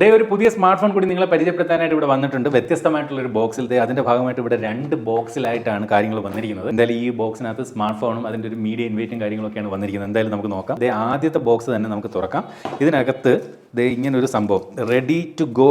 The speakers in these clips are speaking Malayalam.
ഡേ ഒരു പുതിയ സ്മാർട്ട് ഫോൺ കൂടി നിങ്ങളെ പരിചയപ്പെടുത്താനായിട്ട് ഇവിടെ വന്നിട്ടുണ്ട്. വ്യത്യസ്തമായിട്ടുള്ള ഒരു ബോക്സിൽ ദേ ഭാഗമായിട്ട് ഇവിടെ രണ്ട് ബോക്സിലായിട്ടാണ് കാര്യങ്ങൾ വന്നിരിക്കുന്നത്. എന്തായാലും ഈ ബോക്സിനകത്ത് സ്മാർട്ട് ഫോണും അതിന്റെ ഒരു മീഡിയ ഇൻവൈറ്റും കാര്യങ്ങളൊക്കെയാണ് വന്നിരിക്കുന്നത്. എന്തായാലും നമുക്ക് നോക്കാം. ദേ ആദ്യത്തെ ബോക്സ് തന്നെ നമുക്ക് തുറക്കാം. ഇതിനകത്ത് ദേ ഇങ്ങനൊരു സംഭവം. Ready to go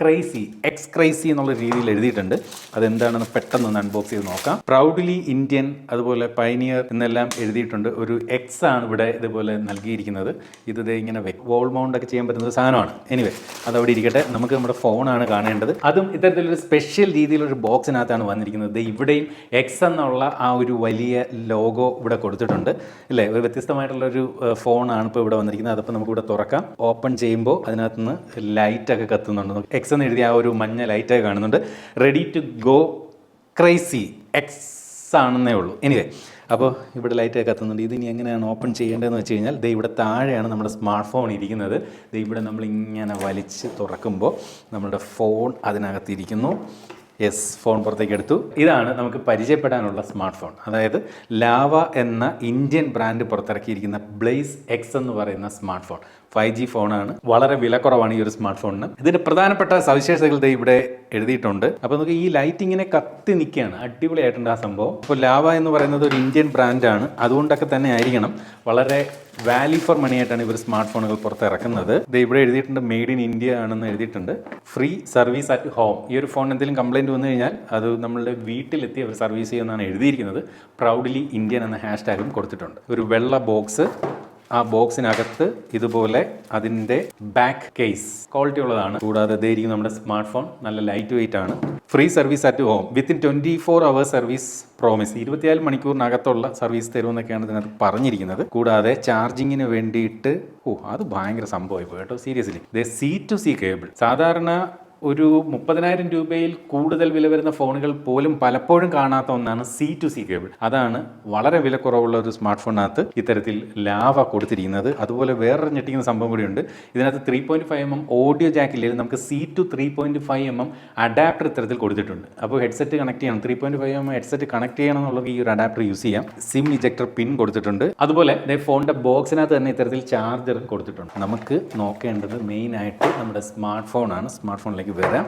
crazy X crazy എന്നുള്ള രീതിയിൽ എഴുതിയിട്ടുണ്ട്. അതെന്താണെന്ന് പെട്ടെന്ന് ഒന്ന് അൺബോക്സ് ചെയ്ത് നോക്കാം. പ്രൗഡ്ലി ഇന്ത്യൻ അതുപോലെ പൈനിയർ എന്നെല്ലാം എഴുതിയിട്ടുണ്ട്. ഒരു എക്സ് ആണ് ഇവിടെ ഇതുപോലെ നൽകിയിരിക്കുന്നത്. ഇത് ഇങ്ങനെ വോൾ മൗണ്ട് ഒക്കെ ചെയ്യാൻ പറ്റുന്ന ഒരു സാധനമാണ്. എനിവേ അത് അവിടെ ഇരിക്കട്ടെ. നമുക്ക് നമ്മുടെ ഫോണാണ് കാണേണ്ടത്. അതും ഇത്തരത്തിലൊരു സ്പെഷ്യൽ രീതിയിലൊരു ബോക്സിനകത്താണ് വന്നിരിക്കുന്നത്. ഇവിടെയും എക്സ് എന്നുള്ള ആ ഒരു വലിയ ലോഗോ ഇവിടെ കൊടുത്തിട്ടുണ്ട്. അല്ലേ? ഒരു വ്യത്യസ്തമായിട്ടുള്ള ഒരു ഫോണാണ് ഇപ്പോൾ ഇവിടെ വന്നിരിക്കുന്നത്. അതപ്പോൾ നമുക്ക് ഇവിടെ തുറക്കാം. ഓപ്പൺ ചെയ്യുമ്പോൾ അതിനകത്ത് നിന്ന് ലൈറ്റൊക്കെ കത്തുന്നുണ്ട്. എക്സ് എന്ന് എഴുതിയ ആ ഒരു മഞ്ഞ ലൈറ്റായി കാണുന്നുണ്ട്. Ready to go crazy X ആണെന്നേ ഉള്ളൂ. എനിവേ അപ്പോൾ ഇവിടെ ലൈറ്റ് കത്തുന്നുണ്ട്. ഇതിനി എങ്ങനെയാണ് ഓപ്പൺ ചെയ്യേണ്ടതെന്ന് വെച്ച് കഴിഞ്ഞാൽ ദേ ഇവിടെ താഴെയാണ് നമ്മുടെ സ്മാർട്ട് ഫോൺ ഇരിക്കുന്നത്. ദേ ഇവിടെ നമ്മൾ ഇങ്ങനെ വലിച്ച് തുറക്കുമ്പോൾ നമ്മുടെ ഫോൺ അതിനകത്തിരിക്കുന്നു യെസ് ഫോൺ പുറത്തേക്ക് എടുത്തു. ഇതാണ് നമുക്ക് പരിചയപ്പെടാനുള്ള സ്മാർട്ട് ഫോൺ അതായത് ലാവ എന്ന ഇന്ത്യൻ ബ്രാൻഡ് പുറത്തിറക്കിയിരിക്കുന്ന ബ്ലേസ് എക്സ് എന്ന് പറയുന്ന സ്മാർട്ട് ഫോൺ ഫൈവ് ജി ഫോണാണ്. വളരെ വിലക്കുറവാണ് ഈ ഒരു സ്മാർട്ട് ഫോണിന് ഇതിന്റെ പ്രധാനപ്പെട്ട സവിശേഷതകൾ ഇവിടെ എഴുതിയിട്ടുണ്ട്. അപ്പോൾ നമുക്ക് ഈ ലൈറ്റ് ഇങ്ങനെ കത്തി നിൽക്കുകയാണ്. അടിപൊളിയായിട്ടുണ്ട് ആ സംഭവം. അപ്പോൾ ലാവ എന്ന് പറയുന്നത് ഒരു ഇന്ത്യൻ ബ്രാൻഡാണ് അതുകൊണ്ടൊക്കെ തന്നെ ആയിരിക്കണം. വളരെ വാല്യൂ ഫോർ മണി ആയിട്ടാണ് ഇവർ സ്മാർട്ട് ഫോണുകൾ പുറത്തിറക്കുന്നത്. ഇത് ഇവിടെ എഴുതിയിട്ടുണ്ട് മെയ്ഡ് ഇൻ ഇന്ത്യ ആണെന്ന് എഴുതിയിട്ടുണ്ട്. ഫ്രീ സർവീസ് അറ്റ് ഹോം ഈ ഒരു ഫോൺ എന്തെങ്കിലും കംപ്ലൈന്റ് വന്നു കഴിഞ്ഞാൽ അത് നമ്മളുടെ വീട്ടിലെത്തി അവർ സർവീസ് ചെയ്യുമെന്നാണ് എഴുതിയിരിക്കുന്നത്. പ്രൗഡ്ലി ഇന്ത്യൻ എന്ന ഹാഷ്ടാഗും കൊടുത്തിട്ടുണ്ട്. ഒരു വെള്ള ബോക്സ് ആ ബോക്സിനകത്ത് ഇതുപോലെ അതിന്റെ ബാക്ക് കേസ് ക്വാളിറ്റി ഉള്ളതാണ്. കൂടാതെ ഇതായിരിക്കും നമ്മുടെ സ്മാർട്ട് ഫോൺ നല്ല ലൈറ്റ് വെയിറ്റ് ആണ്. Free service at home. Within twenty four hours service promise. ഇരുപത്തിയാൽ മണിക്കൂറിനകത്തുള്ള സർവീസ് തരുമെന്നൊക്കെയാണ് ഇതിനകത്ത് പറഞ്ഞിരിക്കുന്നത്. കൂടാതെ ചാർജിങ്ങിന് വേണ്ടിയിട്ട് ഓ അത് ഭയങ്കര സംഭവമായി കേട്ടോ. Seriously. The C to C cable. സാധാരണ ഒരു മുപ്പതിനായിരം രൂപയിൽ കൂടുതൽ വില വരുന്ന ഫോണുകൾ പോലും പലപ്പോഴും കാണാത്ത ഒന്നാണ് സി ടു സി കേബിൾ. അതാണ് വളരെ വില കുറവുള്ള ഒരു സ്മാർട്ട് ഫോണിനകത്ത് ഇത്തരത്തിൽ ലാവ കൊടുത്തിരിക്കുന്നത്. അതുപോലെ വേറൊരു ഞെട്ടിക്കുന്ന സംഭവം കൂടിയുണ്ട്. ഇതിനകത്ത് three point five M M audio ജാക്കില്ലേ നമുക്ക് C to three point five M M adapter ഇത്തരത്തിൽ കൊടുത്തിട്ടുണ്ട്. അപ്പോൾ ഹെഡ്സെറ്റ് കണക്ട് ചെയ്യണം. Three point five M M headset connect ചെയ്യണം എന്നുള്ളത് ഈ ഒരു അഡാപ്റ്റർ യൂസ് ചെയ്യാം. സിം ഇജക്ടർ പിൻ കൊടുത്തിട്ടുണ്ട്. അതുപോലെ ഫോണിന്റെ ബോക്സിനകത്ത് തന്നെ ഇത്തരത്തിൽ ചാർജർ കൊടുത്തിട്ടുണ്ട്. നമുക്ക് നോക്കേണ്ടത് മെയിൻ ആയിട്ട് നമ്മുടെ സ്മാർട്ട് ഫോണാണ് സ്മാർട്ട് ഫോണിലേക്ക് വരാം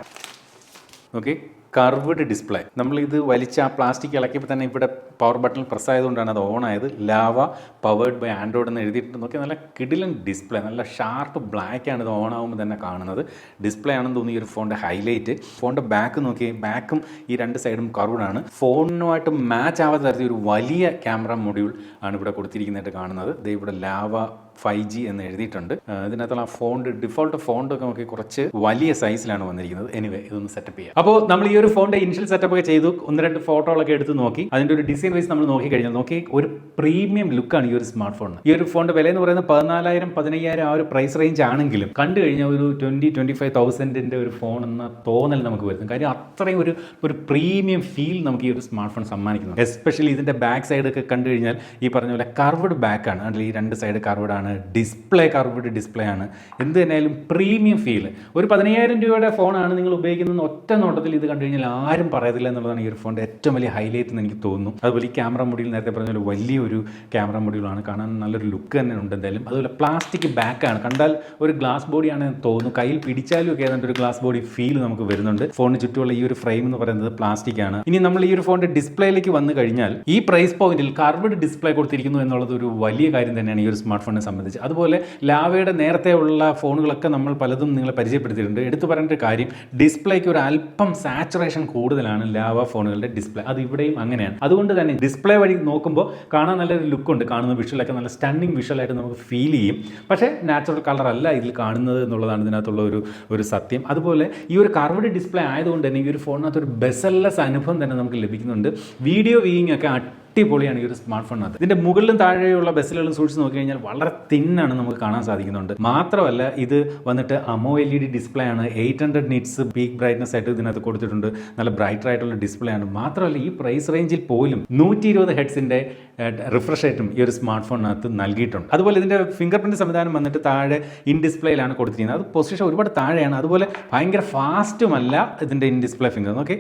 ഓക്കെ കർവ്ഡ് ഡിസ്പ്ലേ നമ്മൾ ഇത് വലിച്ച് ആ പ്ലാസ്റ്റിക് ഇളക്കിയപ്പോൾ തന്നെ ഇവിടെ പവർ ബട്ടൺ പ്രസ് ആയതുകൊണ്ടാണ് അത് ഓൺ ആയത് ലാവ പവേർഡ് ബൈ ആൻഡ്രോയിഡ് എന്ന് എഴുതിയിട്ടുണ്ട്. നോക്കി നല്ല കിടിലൻ ഡിസ്പ്ലേ നല്ല ഷാർപ്പ് ബ്ലാക്ക് ആണ് ഇത് ഓൺ ആകുമ്പോൾ തന്നെ കാണുന്നത്. ഡിസ്പ്ലേ ആണെന്ന് തോന്നി ഒരു ഫോണിന്റെ ഹൈലൈറ്റ് ഫോണിന്റെ ബാക്ക് നോക്കി ബാക്കും ഈ രണ്ട് സൈഡും കർവ്ഡ് ആണ്. ഫോണിനുമായിട്ട് മാച്ച് ആവാത്ത തരത്തിൽ ഒരു വലിയ ക്യാമറ മൊഡ്യൂൾ ആണ് ഇവിടെ കൊടുത്തിരിക്കുന്നതായിട്ട് കാണുന്നത്. ദേ ഇവിടെ ലാവ ഫൈവ് ജി എന്ന് എഴുതിയിട്ടുണ്ട്. ഇതിനകത്തുള്ള ആ ഫോണ്ട് ഡിഫോൾട്ട് ഫോണ്ട് ഒക്കെ നമുക്ക് കുറച്ച് വലിയ സൈസിലാണ് വന്നിരിക്കുന്നത്. എനിവേ ഇതൊന്ന് സെറ്റപ്പ് ചെയ്യാം. അപ്പോൾ നമ്മൾ ഈ ഒരു ഫോണിന്റെ ഇനിഷ്യൽ സെറ്റപ്പ് ഒക്കെ ചെയ്തു. ഒന്ന് രണ്ട് ഫോട്ടോകളൊക്കെ എടുത്ത് നോക്കി. അതിന്റെ ഒരു ഡിസൈൻ വൈസ് നമ്മൾ നോക്കി കഴിഞ്ഞാൽ നോക്കി ഒരു പ്രീമിയം ലുക്കാണ് ഈ ഒരു സ്മാർട്ട് ഫോണിന് ഈ ഒരു ഫോണിന്റെ വില എന്ന് പറയുന്നത് പതിനാലായിരം പതിനയ്യായിരം ആ ഒരു പ്രൈസ് റേഞ്ച് ആണെങ്കിലും കണ്ടു കഴിഞ്ഞാൽ ഒരു ട്വന്റി ട്വന്റി ഫൈവ് തൗസൻഡിന്റെ ഒരു ഫോൺ എന്ന തോന്നൽ നമുക്ക് വരുന്നു. കാര്യം അത്രയും ഒരു ഒരു പ്രീമിയം ഫീൽ നമുക്ക് ഈ ഒരു സ്മാർട്ട് ഫോൺ സമ്മാനിക്കുന്നു. എസ്പെഷ്യലി ഇതിന്റെ ബാക്ക് സൈഡ് ഒക്കെ കണ്ടു കഴിഞ്ഞാൽ ഈ പറഞ്ഞ പോലെ കർവ്ഡ് ആണ്. അതിൽ ഈ രണ്ട് സൈഡ് കർവ്ഡ് ആണ്. ഡിസ്പ്ലേ കർവ്ഡ് ഡിസ്പ്ലേ ആണ്. എന്ത് തന്നെയായാലും പ്രീമിയം ഫീൽ ഒരു പതിനയ്യായിരം രൂപയുടെ ഫോണാണ് നിങ്ങൾ ഉപയോഗിക്കുന്നത് ഒറ്റ നോട്ടത്തിൽ ഇത് കണ്ടു കഴിഞ്ഞാൽ ആരും പറയത്തില്ല എന്നുള്ളതാണ് ഈ ഒരു ഫോണിന്റെ ഏറ്റവും വലിയ ഹൈലൈറ്റ് എന്ന് എനിക്ക് തോന്നുന്നു. അതുപോലെ ഈ ക്യാമറ മൊഡ്യൂൾ നേരത്തെ പറഞ്ഞ പോലെ വലിയൊരു ക്യാമറ മൊഡ്യൂളാണ് കാണാൻ നല്ലൊരു ലുക്ക് തന്നെ ഉണ്ട് എന്തായാലും. അതുപോലെ പ്ലാസ്റ്റിക് ബാക്കാണ് കണ്ടാൽ ഒരു ഗ്ലാസ് ബോഡിയാണ് തോന്നുന്നു. കയ്യിൽ പിടിച്ചാലും ഒക്കെ ഏതാണ്ട് ഒരു ഗ്ലാസ് ബോഡി ഫീൽ നമുക്ക് വരുന്നുണ്ട്. ഫോണിന് ചുറ്റുമുള്ള ഈ ഒരു ഫ്രെയിം എന്ന് പറയുന്നത് പ്ലാസ്റ്റിക് ആണ്. ഇനി നമ്മൾ ഈ ഒരു ഫോണിന്റെ ഡിസ്പ്ലേയിലേക്ക് വന്നു കഴിഞ്ഞാൽ ഈ പ്രൈസ് പോയിന്റിൽ കർവ്ഡ് ഡിസ്പ്ലേ കൊടുത്തിരിക്കുന്നു എന്നുള്ളത് ഒരു വലിയ കാര്യം തന്നെയാണ് ഈ ഒരു സ്മാർട്ട് ഫോണിനെ സംബന്ധിച്ച്. അതുപോലെ ലാവയുടെ നേരത്തെ ഉള്ള ഫോണുകളൊക്കെ നമ്മൾ പലതും നിങ്ങളെ പരിചയപ്പെടുത്തിയിട്ടുണ്ട്. എടുത്തു പറയേണ്ട കാര്യം ഡിസ്പ്ലേക്ക് ഒരു അല്പം സാച്ചുറേഷൻ കൂടുതലാണ് ലാവ ഫോണുകളുടെ ഡിസ്പ്ലേ. അത് ഇവിടെയും അങ്ങനെയാണ്. അതുകൊണ്ട് തന്നെ ഡിസ്പ്ലേ വഴി നോക്കുമ്പോൾ കാണാൻ നല്ലൊരു ലുക്ക് ഉണ്ട് കാണുന്ന വിഷ്വലൊക്കെ നല്ല സ്റ്റണ്ണിങ് വിഷ്വലായിട്ട് നമുക്ക് ഫീൽ ചെയ്യും. പക്ഷേ നാച്ചുറൽ കളർ അല്ല ഇതിൽ കാണുന്നത് എന്നുള്ളതാണ് ഇതിനകത്തുള്ള ഒരു ഒരു സത്യം. അതുപോലെ ഈ ഒരു കർവ്ഡ് ഡിസ്പ്ലേ ആയതുകൊണ്ട് തന്നെ ഈ ഒരു ഫോണിനകത്ത് ഒരു ബെസല്ലസ് അനുഭവം തന്നെ നമുക്ക് ലഭിക്കുന്നുണ്ട്. വീഡിയോ വ്യൂയിങ് ഒക്കെ അടിപൊളിയാണ് ഈ ഒരു സ്മാർട്ട് ഫോണിനകത്ത് ഇതിന്റെ മുകളിലും താഴെയുള്ള ബസ്സിലുകളും സൂക്ഷിച്ച് നോക്കി കഴിഞ്ഞാൽ വളരെ തിന്നാണ് നമുക്ക് കാണാൻ സാധിക്കുന്നുണ്ട്. മാത്രമല്ല ഇത് വന്നിട്ട് AMOLED display ആണ്. Eight hundred nits peak brightness ആയിട്ട് ഇതിനകത്ത് കൊടുത്തിട്ടുണ്ട്. നല്ല ബ്രൈറ്റർ ആയിട്ടുള്ള ഡിസ്പ്ലേ ആണ്. മാത്രമല്ല ഈ പ്രൈസ് റേഞ്ചിൽ പോലും നൂറ്റി ഇരുപത് ഹെഡ്സിന്റെ റിഫ്രഷ് റേറ്റും ഈ ഒരു സ്മാർട്ട് ഫോണിനകത്ത് നൽകിയിട്ടുണ്ട്. അതുപോലെ ഇതിന്റെ ഫിംഗർ പ്രിന്റ് സംവിധാനം വന്നിട്ട് താഴെ ഇൻ ഡിസ്പ്ലേയിലാണ് കൊടുത്തിരിക്കുന്നത്. അത് പൊസിഷൻ ഒരുപാട് താഴെയാണ്. അതുപോലെ ഭയങ്കര ഫാസ്റ്റുമല്ല ഇതിന്റെ ഇൻ ഡിസ്പ്ലേ ഫിംഗർ ഓക്കെ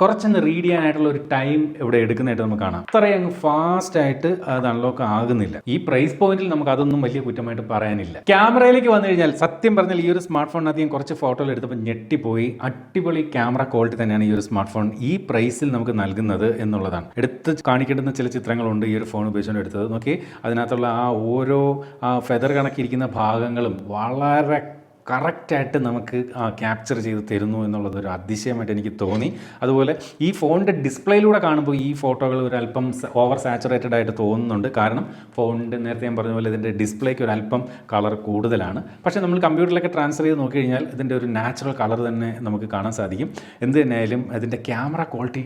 കുറച്ചൊന്ന് റീഡ് ചെയ്യാനായിട്ടുള്ള ഒരു ടൈം ഇവിടെ എടുക്കുന്നതായിട്ട് നമുക്ക് കാണാം. അത്രയും അങ്ങ് ഫാസ്റ്റ് ആയിട്ട് അത് അൺലോക്ക് ആകുന്നില്ല. ഈ പ്രൈസ് പോയിന്റിൽ നമുക്ക് അതൊന്നും വലിയ കുറ്റമായിട്ട് പറയാനില്ല. ക്യാമറയിലേക്ക് വന്നു കഴിഞ്ഞാൽ സത്യം പറഞ്ഞാൽ ഈ ഒരു സ്മാർട്ട് ഫോണിനകത്ത് ഞാൻ കുറച്ച് ഫോട്ടോകൾ എടുത്തപ്പോൾ ഞെട്ടിപ്പോയി. അടിപൊളി ക്യാമറ ക്വാളിറ്റി തന്നെയാണ് ഈ ഒരു സ്മാർട്ട് ഫോൺ ഈ പ്രൈസിൽ നമുക്ക് നൽകുന്നത് എന്നുള്ളതാണ്. എടുത്ത് കാണിക്കേണ്ടുന്ന ചില ചിത്രങ്ങളുണ്ട് ഈ ഒരു ഫോൺ ഉപയോഗിച്ചുകൊണ്ട് എടുത്തത്. നോക്കി അതിനകത്തുള്ള ആ ഓരോ ഫെദർ കണക്കിരിക്കുന്ന ഭാഗങ്ങളും വളരെ കറക്റ്റായിട്ട് നമുക്ക് ക്യാപ്ചർ ചെയ്ത് തരുന്നു എന്നുള്ളത് ഒരു അതിശയമായിട്ട് എനിക്ക് തോന്നി. അതുപോലെ ഈ ഫോണിന്റെ ഡിസ്പ്ലേയിലൂടെ കാണുമ്പോൾ ഈ ഫോട്ടോകൾ ഒരു അല്പം ഓവർ സാച്ചുറേറ്റഡ് ആയിട്ട് തോന്നുന്നുണ്ട്. കാരണം ഫോണിന്റെ നേരത്തെ ഞാൻ പറഞ്ഞ പോലെ ഇതിന്റെ ഡിസ്പ്ലേക്ക് ഒരു അല്പം കളർ കൂടുതലാണ്. പക്ഷേ നമ്മൾ കമ്പ്യൂട്ടറിലൊക്കെ ട്രാൻസ്ഫർ ചെയ്ത് നോക്കി കഴിഞ്ഞാൽ ഇതിന്റെ ഒരു നാച്ചുറൽ കളർ തന്നെ നമുക്ക് കാണാൻ സാധിക്കും. എന്ത് തന്നെയായാലും അതിന്റെ ക്യാമറ ക്വാളിറ്റി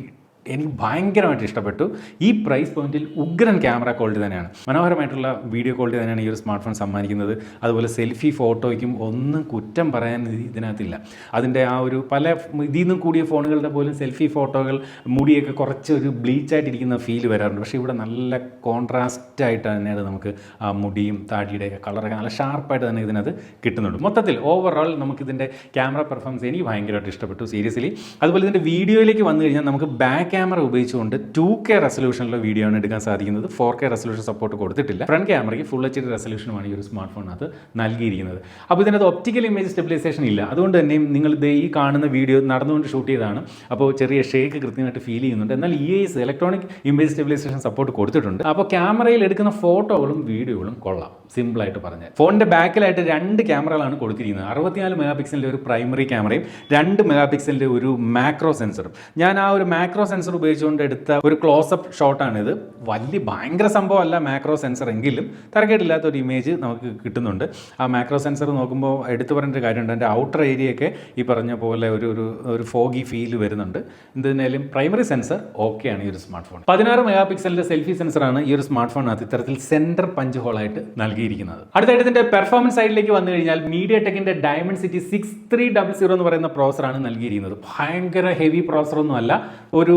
എനിക്ക് ഭയങ്കരമായിട്ട് ഇഷ്ടപ്പെട്ടു. ഈ പ്രൈസ് പോയിന്റിൽ ഉഗ്രൻ ക്യാമറ ക്വാളിറ്റി തന്നെയാണ്. മനോഹരമായിട്ടുള്ള വീഡിയോ ക്വാളിറ്റി തന്നെയാണ് ഈ ഒരു സ്മാർട്ട് ഫോൺ സമ്മാനിക്കുന്നത്. അതുപോലെ സെൽഫി ഫോട്ടോയ്ക്കും ഒന്നും കുറ്റം പറയാൻ ഇത് ഇതിനകത്തില്ല. അതിന്റെ ആ ഒരു പല ഇതിൽ നിന്നും കൂടിയ ഫോണുകളുടെ പോലും സെൽഫി ഫോട്ടോകൾ മുടിയൊക്കെ കുറച്ച് ഒരു ബ്ലീച്ചായിട്ടിരിക്കുന്ന ഫീൽ വരാറുണ്ട്. പക്ഷേ ഇവിടെ നല്ല കോൺട്രാസ്റ്റ് ആയിട്ട് തന്നെയാണ് നമുക്ക് ആ മുടിയും താടിയുടെയൊക്കെ കളറൊക്കെ നല്ല ഷാർപ്പായിട്ട് തന്നെ ഇതിനകത്ത് കിട്ടുന്നുണ്ട്. മൊത്തത്തിൽ ഓവറോൾ നമുക്കിതിന്റെ ക്യാമറ പെർഫോമൻസ് എനിക്ക് ഭയങ്കരമായിട്ട് ഇഷ്ടപ്പെട്ടു സീരിയസ്ലി അതുപോലെ ഇതിന്റെ വീഡിയോയിലേക്ക് വന്നു കഴിഞ്ഞാൽ നമുക്ക് ബാക്ക് ക്യാമറ ഉപയോഗിച്ചുകൊണ്ട് ടു കെ റെസൊല്യൂഷനിലുള്ള വീഡിയോ ആണ് എടുക്കാൻ സാധിക്കുന്നത്. ഫോർ കെ റെസൊല്യൂഷൻ സപ്പോർട്ട് കൊടുത്തിട്ടില്ല. ഫ്രണ്ട് ക്യാമറയ്ക്ക് ഫുൾ എച്ച് ഡി റെസൊല്യൂഷനുമാണ് ഈ ഒരു സ്മാർട്ട് ഫോണിനകത്ത് നൽകിയിരിക്കുന്നത്. അപ്പോൾ ഇതിനകത്ത് ഒപ്റ്റിക്കൽ ഇമേജ് സ്റ്റെബിലൈസേഷൻ ഇല്ല. അതുകൊണ്ട് തന്നെ നിങ്ങൾ ഇത് ഈ കാണുന്ന വീഡിയോ നടന്നുകൊണ്ട് ഷൂട്ട് ചെയ്തതാണ്. അപ്പോൾ ചെറിയ ഷേക്ക് കൃത്യമായിട്ട് ഫീൽ ചെയ്യുന്നുണ്ട്. എന്നാൽ E S electronic image stabilisation support കൊടുത്തിട്ടുണ്ട്. അപ്പോൾ ക്യാമറയിൽ എടുക്കുന്ന ഫോട്ടോകളും വീഡിയോകളും കൊള്ളാം. സിമ്പിളായിട്ട് പറഞ്ഞാൽ. ഫോണിന്റെ ബാക്കിലായിട്ട് രണ്ട് ക്യാമറകളാണ് കൊടുത്തിരിക്കുന്നത്. അറുപത്തിനാല് മെഗാ പിക്സലിന്റെ ഒരു പ്രൈമറി ക്യാമറയും രണ്ട് മെഗാ പിക്സലിന്റെ ഒരു മാക്രോ സെൻസറും ഞാൻ ആ ഒരു മാക്രോ സെൻസർ ഉപയോഗിച്ചുകൊണ്ട് എടുത്ത ഒരു ക്ലോസപ്പ് ഷോട്ടാണിത് വലിയ ഭയങ്കര സംഭവമല്ല മാക്രോ സെൻസർ എങ്കിലും തരക്കേടില്ലാത്ത ഒരു ഇമേജ് നമുക്ക് കിട്ടുന്നുണ്ട്. ആ മാക്രോ സെൻസർ നോക്കുമ്പോൾ എടുത്തു ഒരു കാര്യമുണ്ട്. എന്റെ ഔട്ടർ ഏരിയയൊക്കെ ഈ പറഞ്ഞ പോലെ ഒരു ഒരു ഒരു ഫോഗി ഫീൽ വരുന്നുണ്ട്. എന്തായാലും പ്രൈമറി സെൻസർ ഓക്കെയാണ് ഈ ഒരു സ്മാർട്ട് ഫോൺ പതിനാറ് മെഗാ പിക്സലിന്റെ സെൽഫി സെൻസറാണ് ഈ ഒരു സ്മാർട്ട് ഫോണിനകത്ത് ഇത്തരത്തിൽ സെന്റർ പഞ്ച് ഹോളായിട്ട് നൽകിയിരിക്കുന്നത്. അടുത്തായിട്ട് ഇതിന്റെ പെർഫോമൻസ് സൈഡിലേക്ക് വന്നു കഴിഞ്ഞാൽ media ടെക്കിന്റെ Dimensity six three double zero എന്ന് പറയുന്ന പ്രോസറാണ് നൽകിയിരിക്കുന്നത്. ഭയങ്കര ഹെവി പ്രോസറൊന്നും അല്ല ഒരു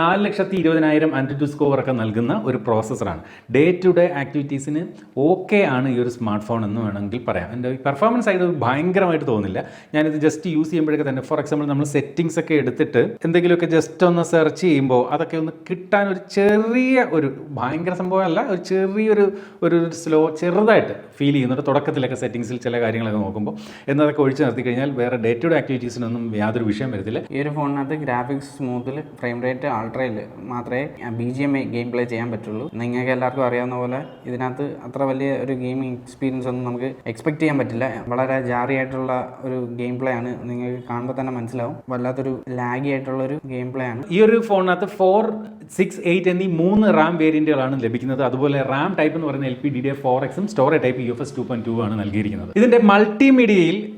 നാല് ലക്ഷത്തി ഇരുപതിനായിരം സ്കോർ ഒക്കെ നൽകുന്ന ഒരു പ്രോസസ്സറാണ് ഡേ ടു ഡേ ആക്ടിവിറ്റീസിന് ഓക്കെ ആണ് ഈ ഒരു സ്മാർട്ട് ഫോൺ എന്ന് വേണമെങ്കിൽ പറയാം. എന്റെ പെർഫോമൻസ് ആയിട്ട് ഭയങ്കരമായിട്ട് തോന്നില്ല. ഞാനിത് ജസ്റ്റ് യൂസ് ചെയ്യുമ്പോഴൊക്കെ തന്നെ ഫോർ എക്സാമ്പിൾ നമ്മൾ സെറ്റിംഗ്സ് ഒക്കെ എടുത്തിട്ട് എന്തെങ്കിലുമൊക്കെ ജസ്റ്റ് ഒന്ന് സെർച്ച് ചെയ്യുമ്പോൾ അതൊക്കെ ഒന്ന് കിട്ടാൻ ഒരു ചെറിയ ഒരു ഭയങ്കര സംഭവമല്ല ഒരു ചെറിയൊരു ഒരു സ്ലോ ചെറുതായിട്ട് ഫീൽ ചെയ്യുന്നുണ്ട് തുടക്കത്തിലൊക്കെ സെറ്റിംഗ്സിൽ ചില കാര്യങ്ങളൊക്കെ നോക്കുമ്പോൾ എന്നതൊക്കെ ഒഴിച്ച് നിർത്തി കഴിഞ്ഞാൽ വേറെ ഡേ ടു ഡേ ആക്ടിവിറ്റീസിനൊന്നും യാതൊരു വിഷയം വരത്തില്ല. ഈ ഒരു ഫോണിനകത്ത് ഗ്രാഫിക്സ് സ്മൂത്തിൽ ഫ്രെയിം റേറ്റ് അൾട്രയിൽ മാത്രമേ B G M game play ചെയ്യാൻ പറ്റുള്ളൂ. നിങ്ങൾക്ക് എല്ലാവർക്കും അറിയാവുന്ന പോലെ ഇതിനകത്ത് അത്ര വലിയ ഒരു ഗെയിമിംഗ് എക്സ്പീരിയൻസ് ഒന്നും നമുക്ക് എക്സ്പെക്ട് ചെയ്യാൻ പറ്റില്ല. വളരെ ജാറിയായിട്ടുള്ള ഒരു ഗെയിം പ്ലേ ആണ് നിങ്ങൾക്ക് കാണുമ്പോൾ തന്നെ മനസ്സിലാവും. വല്ലാത്തൊരു ലാഗി ആയിട്ടുള്ള ഒരു ഗെയിം പ്ലേ ആണ്. ഈ ഒരു ഫോണിനകത്ത് ഫോർ സിക്സ് എയ്റ്റ് എന്നീ മൂന്ന് റാം വേരിയന്റുകളാണ് ലഭിക്കുന്നത്. അതുപോലെ റാം ടൈപ്പ് എന്ന് പറയുന്ന L P D D four എക്സും storage type U F S two point two ആണ് നൽകിയിരിക്കുന്നത്. ഇതിന്റെ മൾട്ടിമീഡിയയിൽ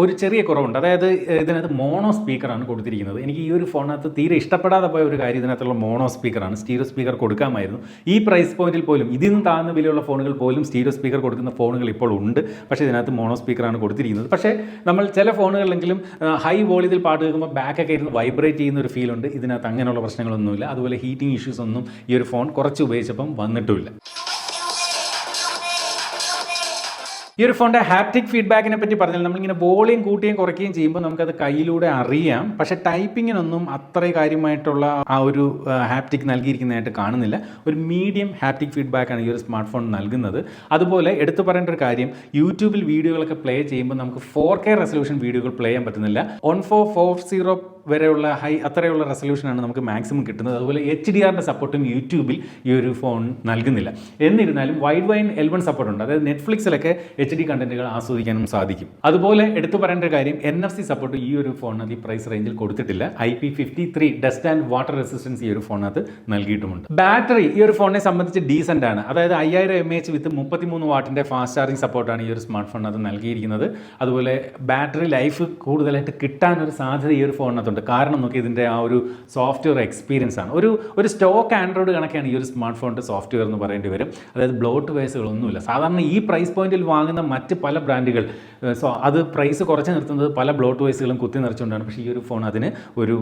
ഒരു ചെറിയ കുറവുണ്ട്. അതായത് ഇതിനകത്ത് മോണോ സ്പീക്കറാണ് കൊടുത്തിരിക്കുന്നത്. എനിക്ക് ഈ ഒരു ഫോണിനകത്ത് തീരെ ഇഷ്ടപ്പെടാതെ പോയ ഒരു കാര്യം ഇതിനകത്തുള്ള മോണോ സ്പീക്കറാണ്. സ്റ്റീരിയോ സ്പീക്കർ കൊടുക്കാമായിരുന്നു. ഈ പ്രൈസ് പോയിന്റിൽ പോലും ഇതിൽ താഴ്ന്ന വിലയുള്ള ഫോണുകൾ പോലും സ്റ്റീരിയോ സ്പീക്കർ കൊടുക്കുന്ന ഫോണുകൾ ഇപ്പോൾ ഉണ്ട്. പക്ഷേ ഇതിനകത്ത് മോണോ സ്പീക്കറാണ് കൊടുത്തിരിക്കുന്നത്. പക്ഷേ നമ്മൾ ചില ഫോണുകളിലെങ്കിലും ഹൈ വോളിയത്തിൽ പാട്ട് കേൾക്കുമ്പോൾ ബാക്കൊക്കെ ഇരുന്ന് വൈബ്രേറ്റ് ചെയ്യുന്ന ഒരു ഫീൽ ഉണ്ട്. ഇതിനകത്ത് അങ്ങനെയുള്ള പ്രശ്നങ്ങളൊന്നുമില്ല. അതുപോലെ ഹീറ്റിംഗ് ഇഷ്യൂസ് ഒന്നും ഈ ഒരു ഫോൺ കുറച്ച് ഉപയോഗിച്ചപ്പം വന്നിട്ടുമില്ല. ഈ ഒരു ഫോണിന്റെ ഹാപ്റ്റിക് ഫീഡ്ബാക്കിനെ പറ്റി പറഞ്ഞാൽ നമ്മളിങ്ങനെ വോളിയം കൂട്ടുകയും കുറയ്ക്കുകയും ചെയ്യുമ്പോൾ നമുക്കത് കയ്യിലൂടെ അറിയാം. പക്ഷേ ടൈപ്പിങ്ങിനൊന്നും അത്ര കാര്യമായിട്ടുള്ള ആ ഒരു ഹാപ്റ്റിക് നൽകിയിരിക്കുന്നതായിട്ട് കാണുന്നില്ല. ഒരു മീഡിയം ഹാപ്റ്റിക് ഫീഡ്ബാക്കാണ് ഈ ഒരു സ്മാർട്ട് ഫോൺ നൽകുന്നത്. അതുപോലെ എടുത്തു പറയേണ്ട ഒരു കാര്യം യൂട്യൂബിൽ വീഡിയോകളൊക്കെ പ്ലേ ചെയ്യുമ്പോൾ നമുക്ക് ഫോർ കെ റെസൊല്യൂഷൻ വീഡിയോകൾ പ്ലേ ചെയ്യാൻ പറ്റുന്നില്ല. വൺ ഫോർ ഫോർ സീറോ വരെയുള്ള ഹൈ അത്രയുള്ള റെസൊല്യൂഷനാണ് നമുക്ക് മാക്സിമം കിട്ടുന്നത്. അതുപോലെ എച്ച് ഡി ആറിന്റെ സപ്പോർട്ടും യൂട്യൂബിൽ ഈ ഒരു ഫോൺ നൽകുന്നില്ല. എന്നിരുന്നാലും Widevine L one support ഉണ്ട്. അതായത് നെറ്റ്ഫ്ലിക്സിലൊക്കെ എച്ച് ഡി കണ്ടന്റുകൾ ആസ്വദിക്കാനും സാധിക്കും. അതുപോലെ എടുത്തു പറയേണ്ട കാര്യം എൻ എഫ് സി സപ്പോർട്ട് ഈ ഒരു ഫോണിനകത്ത് ഈ പ്രൈസ് റേഞ്ചിൽ കൊടുത്തിട്ടില്ല. I P fifty three dust and water resistance ഈ ഒരു ഫോണിനകത്ത് നൽകിയിട്ടുമുണ്ട്. ബാറ്ററി ഈ ഒരു ഫോണിനെ സംബന്ധിച്ച് ഡീസന്റ് ആണ്. അതായത് അയ്യായിരം എം എച്ച് വിത്ത് മുപ്പത്തിമൂന്ന് വാട്ടിന്റെ ഫാസ്റ്റ് ചാർജിങ് സപ്പോർട്ടാണ് ഈ ഒരു സ്മാർട്ട് ഫോണിനകത്ത് നൽകിയിരിക്കുന്നത്. അതുപോലെ ബാറ്ററി ലൈഫ് കൂടുതലായിട്ട് കിട്ടാനൊരു സാധ്യത ഈ ഒരു ഫോണിനകത്തുണ്ട് കാരണം നോക്കി ഇതിന്റെ ആ ഒരു സോഫ്റ്റ്വെയർ എക്സ്പീരിയൻസ് ആണ്. ഒരു ഒരു സ്റ്റോക്ക് ആൻഡ്രോയിഡ് കണക്കാണ് ഈ ഒരു സ്മാർട്ട് ഫോണിന്റെ സോഫ്റ്റ്വെയർ എന്ന് പറയേണ്ടി വരും. അതായത് ബ്ലോട്ട് വേസുകളൊന്നുമില്ല സാധാരണ ഈ പ്രൈസ് പോയിന്റിൽ വാങ്ങുന്ന മറ്റ് പല ബ്രാൻഡുകൾ സോ അത് പ്രൈസ് കുറച്ച് നിർത്തുന്നത് പല ബ്ലോട്ട് വേസുകളും കുത്തി നിറച്ചുകൊണ്ടാണ്. പക്ഷേ ഈ ഒരു ഫോൺ അതിന് ഒരു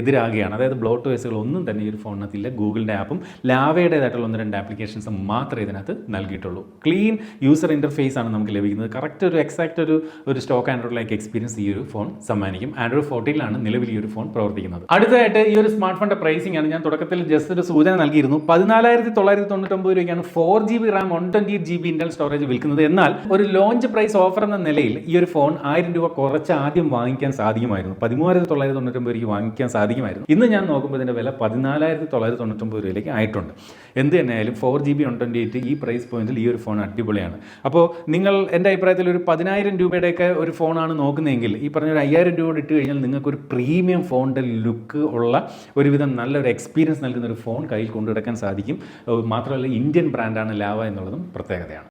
എതിരാകുകയാണ് അതായത് ബ്ലോട്ട് വേസുകളൊന്നും തന്നെ ഈ ഒരു ഫോണിനകത്തില്ല ഗൂഗിളിന്റെ ആപ്പും ലാവയുടേതായിട്ടുള്ള ഒന്ന് രണ്ട് ആപ്ലിക്കേഷൻസ് മാത്രമേ ഇതിനകത്ത് നൽകിയിട്ടുള്ളൂ. ക്ലീൻ യൂസർ ഇന്റർഫേസ് ആണ് നമുക്ക് ലഭിക്കുന്നത്. കറക്റ്റ് ഒരു എക്സാക്റ്റ് ഒരു ഒരു സ്റ്റോക്ക് ആൻഡ്രോയിഡ് ലൈക്ക് എക്സ്പീരിയൻസ് ഈ ഒരു ഫോൺ സമ്മാനിക്കും. ആൻഡ്രോയിഡ് ഫോർട്ടീനിലാണ് നിലവിൽ ഈ ഒരു ഫോൺ പ്രവർത്തിക്കുന്നത്. അടുത്തതായിട്ട് ഈ ഒരു സ്മാർട്ട് ഫോണിന്റെ പ്രൈസിംഗ് ആണ്. ഞാൻ തുടക്കത്തിൽ ജസ്റ്റ് ഒരു സൂചന നൽകിയിരുന്നു. പതിനാലായിരത്തി തൊള്ളായിരത്തി തൊണ്ണൂറ്റൊമ്പത് രൂപയ്ക്കാണ് four G B RAM one twenty G B Intel storage വിൽക്കുന്നത്. എന്നാൽ ഒരു ലോഞ്ച് പ്രൈസ് ഓഫർ എന്ന നിലയിൽ ഈ ഒരു ഫോൺ ആയിരം രൂപ കുറച്ച് ആദ്യം വാങ്ങിക്കാൻ സാധിക്കുമായിരുന്നു പതിമൂവായിരത്തി തൊള്ളായിരത്തി തൊണ്ണൂറ്റൊമ്പത് രൂപയ്ക്ക് വാങ്ങിക്കാൻ സാധിക്കുമായിരുന്നു ഇന്ന് ഞാൻ നോക്കുമ്പോൾ ഇതിന്റെ വില പതിനാലായിരത്തി തൊള്ളായിരത്തി തൊണ്ണൂറ്റൊമ്പത് രൂപയിലേക്ക് ആയിട്ടുണ്ട്. എന്ത് തന്നെയായാലും four G B one twenty eight ഈ പ്രൈസ് പോയിന്റിൽ ഈ ഒരു ഫോൺ അടിപൊളിയാണ്. അപ്പോൾ നിങ്ങൾ എന്റെ അഭിപ്രായത്തിൽ ഒരു പതിനായിരം രൂപയുടെയൊക്കെ ഒരു ഫോണാണ് നോക്കുന്നതെങ്കിൽ ഈ പറഞ്ഞ ഒരു അയ്യായിരം രൂപ ഇട്ട് കഴിഞ്ഞാൽ നിങ്ങൾക്ക് ഒരു പ്രീമിയം ഫോണിന്റെ ലുക്ക് ഉള്ള ഒരുവിധം നല്ലൊരു എക്സ്പീരിയൻസ് നൽകുന്ന ഒരു ഫോൺ കയ്യിൽ കൊണ്ടുനടക്കാൻ സാധിക്കും. മാത്രമല്ല ഇന്ത്യൻ ബ്രാൻഡാണ് ലാവ എന്നുള്ളതും പ്രത്യേകതയാണ്.